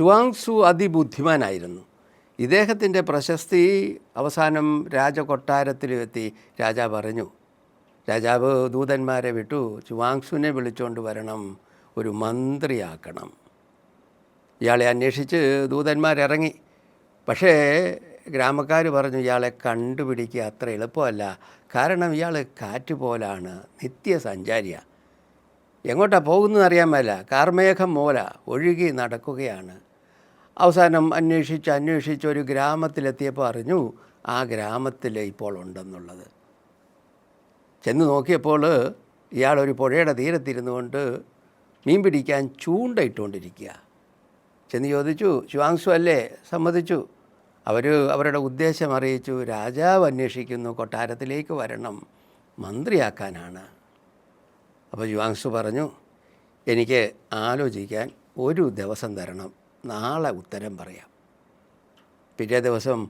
ചുവാങ്സു അതിബുദ്ധിമാനായിരുന്നു. ഇദ്ദേഹത്തിന്റെ പ്രശസ്തി അവസാനം രാജകൊട്ടാരത്തിലെത്തി രാജാവ് പറഞ്ഞു. രാജാവ് ദൂതന്മാരെ വിട്ടു. ചുവാങ്സുവിനെ വിളിച്ചുകൊണ്ട് വരണം. ഒരു മന്ത്രിയാക്കണം. ഇയാളെ അന്വേഷിച്ച് ദൂതന്മാരിറങ്ങി. പക്ഷേ ഗ്രാമക്കാർ പറഞ്ഞു ഇയാളെ കണ്ടുപിടിക്കുക അത്ര എളുപ്പമല്ല. കാരണം ഇയാൾ കാറ്റ് പോലാണ് നിത്യസഞ്ചാരിയാണ് എങ്ങോട്ടാണ് പോകുന്നതെന്ന് അറിയാൻ മേല. കാർമേഘം മൂല. ഒഴുകി നടക്കുകയാണ്. അവസാനം അന്വേഷിച്ച് അന്വേഷിച്ച് ഒരു ഗ്രാമത്തിലെത്തിയപ്പോൾ അറിഞ്ഞു ആ ഗ്രാമത്തിൽ ഇപ്പോൾ ഉണ്ടെന്നുള്ളത്. ചെന്ന് നോക്കിയപ്പോൾ ഇയാളൊരു പുഴയുടെ തീരത്തിരുന്നു കൊണ്ട് മീൻ പിടിക്കാൻ ചൂണ്ടയിട്ടുകൊണ്ടിരിക്കുക. ചെന്ന് ചോദിച്ചു ശിവാങ്സു അല്ലേ? സമ്മതിച്ചു. അവർ അവരുടെ ഉദ്ദേശം അറിയിച്ചു രാജാവ് അന്വേഷിക്കുന്നു കൊട്ടാരത്തിലേക്ക് വരണം മന്ത്രിയാക്കാനാണ്. അപ്പോൾ യുവാങ്സു പറഞ്ഞു എനിക്ക് ആലോചിക്കാൻ ഒരു ദിവസം തരണം. നാളെ ഉത്തരം പറയാം. പിറ്റേ ദിവസം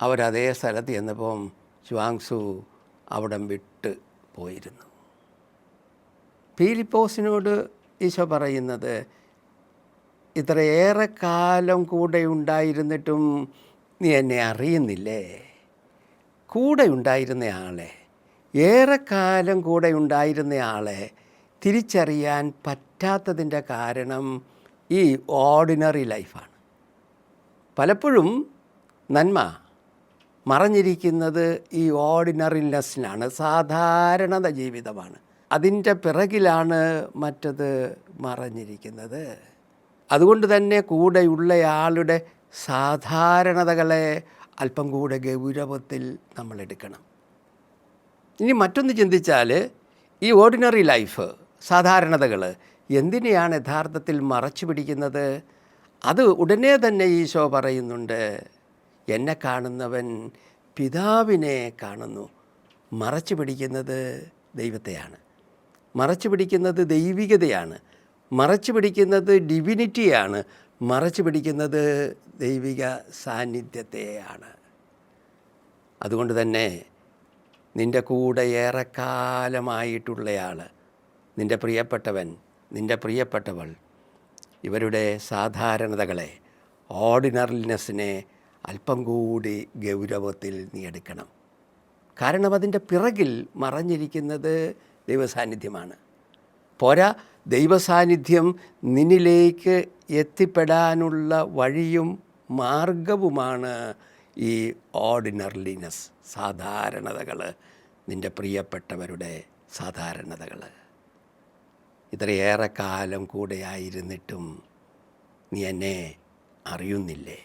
അവരതേ സ്ഥലത്ത് ചെന്നപ്പം ശുവാങ്സു അവിടം വിട്ട് പോയിരുന്നു. ഫീലിപ്പോസിനോട് ഈശോ പറയുന്നത് ഇത്രയേറെ കാലം കൂടെ ഉണ്ടായിരുന്നിട്ടും നീ എന്നെ അറിയുന്നില്ലേ? കൂടെ ഉണ്ടായിരുന്ന ആളെ ഏറെക്കാലം കൂടെ ഉണ്ടായിരുന്ന ആളെ തിരിച്ചറിയാൻ പറ്റാത്തതിന്റെ കാരണം ഈ ഓർഡിനറി ലൈഫാണ് പലപ്പോഴും നന്മ മറഞ്ഞിരിക്കുന്നത് ഈ ഓർഡിനറിനെസ്സിനാണ് സാധാരണത ജീവിതമാണ്. അതിന്റെ പിറകിലാണ് മറ്റത് മറഞ്ഞിരിക്കുന്നത്. അതുകൊണ്ട് തന്നെ കൂടെയുള്ളയാളുടെ സാധാരണതകളെ അല്പം കൂടെ ഗൗരവത്തിൽ നമ്മൾ എടുക്കണം ഇനി മറ്റൊന്ന് ചിന്തിച്ചാൽ ഈ ഓർഡിനറി ലൈഫ് സാധാരണതകൾ എന്തിനെയാണ് യഥാർത്ഥത്തിൽ മറച്ചു പിടിക്കുന്നത്? അത് ഉടനെ തന്നെ ഈശോ പറയുന്നുണ്ട്. എന്നെ കാണുന്നവൻ പിതാവിനെ കാണുന്നു. മറച്ചു പിടിക്കുന്നത് ദൈവത്തെയാണ്. മറച്ചു പിടിക്കുന്നത് ദൈവികതയാണ്. മറച്ചു പിടിക്കുന്നത് ഡിവിനിറ്റിയാണ്. മറച്ചു പിടിക്കുന്നത് ദൈവിക സാന്നിധ്യത്തെയാണ്. അതുകൊണ്ട് തന്നെ നിന്റെ കൂടെ ഏറെക്കാലമായിട്ടുള്ളയാൾ നിന്റെ പ്രിയപ്പെട്ടവൻ നിന്റെ പ്രിയപ്പെട്ടവൾ ഇവരുടെ സാധാരണതകളെ ഓർഡിനറിനെസ്സിനെ അല്പം കൂടി ഗൗരവത്തിൽ നീ എടുക്കണം. കാരണം അതിന്റെ പിറകിൽ മറഞ്ഞിരിക്കുന്നത് ദൈവസാന്നിധ്യമാണ്. പോരാ ദൈവസാന്നിധ്യം നിന്നിലേക്ക് എത്തിപ്പെടാനുള്ള വഴിയും മാർഗവുമാണ് ഈ ഓർഡിനർലിനെസ് സാധാരണതകൾ നിന്റെ പ്രിയപ്പെട്ടവരുടെ സാധാരണതകൾ ഇത്രയേറെ കാലം കൂടെ ആയിരുന്നിട്ടും നീ എന്നെ അറിയുന്നില്ലേ?